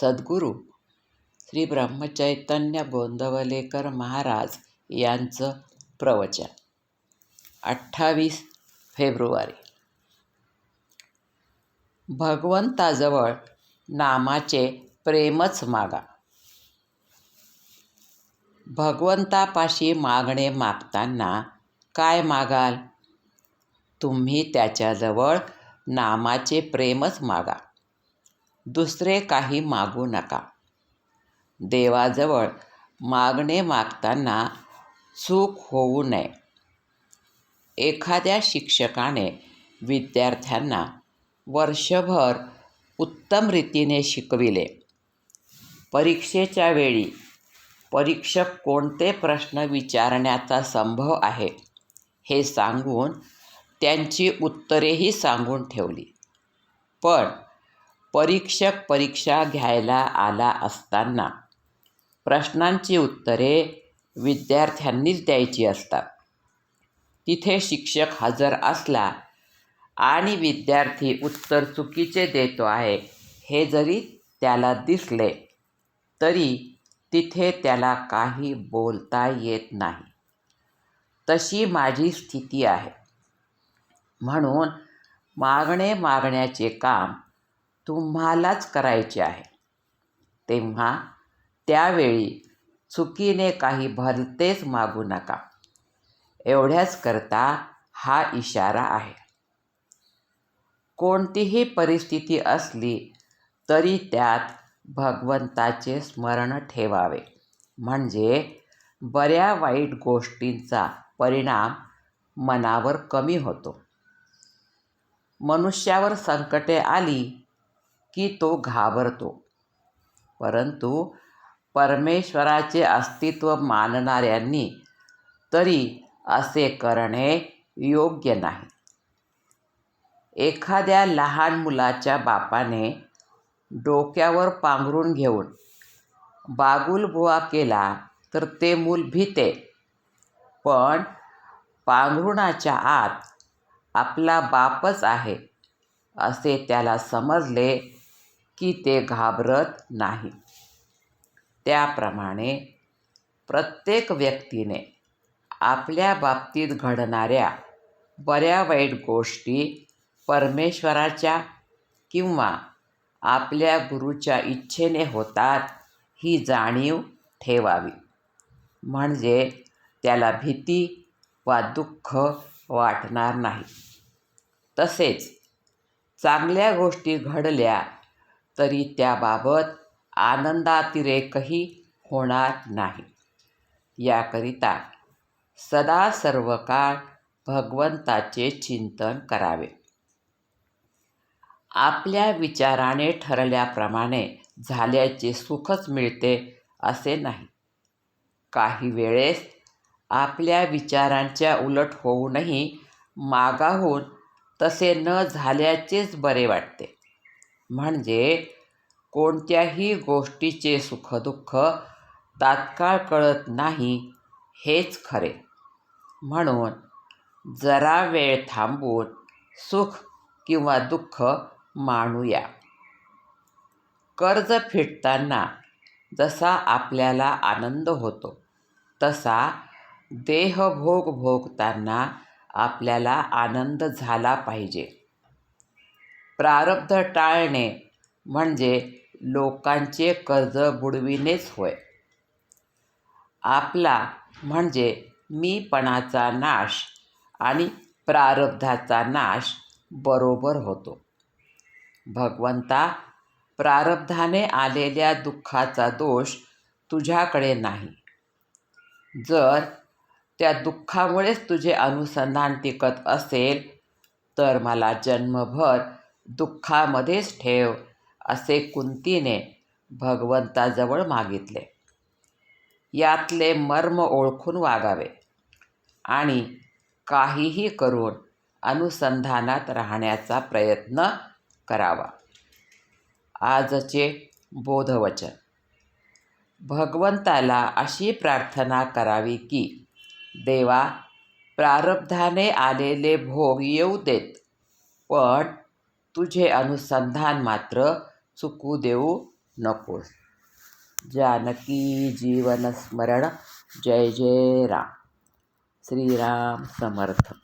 सद्गुरू श्री ब्रह्मचैतन्य गोंदवलेकर महाराज यांचं प्रवचन. अठ्ठावीस फेब्रुवारी. भगवंताजवळ नामाचे प्रेमच मागा. भगवंतापाशी मागणे मागताना काय मागाल? तुम्ही त्याच्याजवळ नामाचे प्रेमच मागा. दुसरे काही मागू नका. देवाजवळ मागणे मागताना चूक होऊ नये. एखाद्या शिक्षकाने विद्यार्थ्यांना वर्षभर उत्तम रीतीने शिकविले. परीक्षेच्या वेळी परीक्षक कोणते प्रश्न विचारण्याचा संभव आहे हे सांगून त्यांची उत्तरेही सांगून ठेवली. पण परीक्षक परीक्षा घ्यायला आला असताना. प्रश्नांची उत्तरे विद्यार्थ्यांनीच द्यायची असतात. तिथे शिक्षक हजर असला आणि विद्यार्थी उत्तर चुकीचे देतो आहे हे जरी त्याला दिसले तरी तिथे त्याला काही बोलता येत नाही. तशी माझी स्थिती आहे. म्हणून मागणे मागण्याचे काम तुम्हालाच करायचे आहे. तेव्हा त्यावेळी चुकीने काही भलतेच मागू नका. एवढ्याच करता हा इशारा आहे. कोणतीही परिस्थिती असली तरी त्यात भगवंताचे स्मरण ठेवावे. म्हणजे बऱ्या वाईट गोष्टींचा परिणाम मनावर कमी होतो. मनुष्यावर संकटे आली की तो घाबरतो. परंतु परमेश्वराचे अस्तित्व मानणाऱ्यांनी तरी असे करणे योग्य नाही. एखाद्या लहान मुलाच्या बापाने डोक्यावर पांघरून घेऊन बागुलबुवा केला तर ते मूल भीते. पण पांघरुणाच्या आत आपला बापच आहे असे त्याला समजले की ते घाबरत नाही. त्याप्रमाणे प्रत्येक व्यक्तीने आपल्या बाबतीत घडणाऱ्या बऱ्या वाईट गोष्टी परमेश्वराच्या किंवा आपल्या गुरुच्या इच्छेने होतात ही जाणीव ठेवावी. म्हणजे त्याला भीती वा दुःख वाटणार नाही. तसेच चांगल्या गोष्टी घडल्या तरी त्याबाबत आनंदातिरेकही होणार नाही. याकरिता सदा सर्व काळ भगवंताचे चिंतन करावे. आपल्या विचाराने ठरल्याप्रमाणे झाल्याचे सुखच मिळते असे नाही. काही वेळेस आपल्या विचारांच्या उलट होऊनही मागाहून तसे न झाल्याचेच बरे वाटते. म्हणजे कोणत्याही गोष्टीचे सुखदुःख तात्काळ कळत नाही हेच खरे. म्हणून जरा वेळ थांबून सुख किंवा दुःख मानूया. कर्ज फिटताना जसा आपल्याला आनंद होतो तसा देहभोग भोगताना आपल्याला आनंद झाला पाहिजे. प्रारब्ध टाळणे म्हणजे लोकांचे कर्ज बुडविणेच होय. आपला म्हणजे मीपणाचा नाश आणि प्रारब्धाचा नाश बरोबर होतो. भगवंता प्रारब्धाने आलेल्या दुःखाचा दोष तुझ्याकडे नाही. जर त्या दुःखामुळेच तुझे अनुसंधान टिकत असेल तर मला जन्मभर दुःखामध्येच ठेव असे कुंतीने भगवंताजवळ मागितले. यातले मर्म ओळखून वागावे आणि काहीही करून अनुसंधानात राहण्याचा प्रयत्न करावा. आजचे बोधवचन. भगवंताला अशी प्रार्थना करावी की देवा प्रारब्धाने आलेले भोग येऊ देत पण तुझे अनुसंधान मात्र चुकू देऊ नकोस. जानकी जीवन स्मरण. जय जय राम. श्रीराम समर्थ.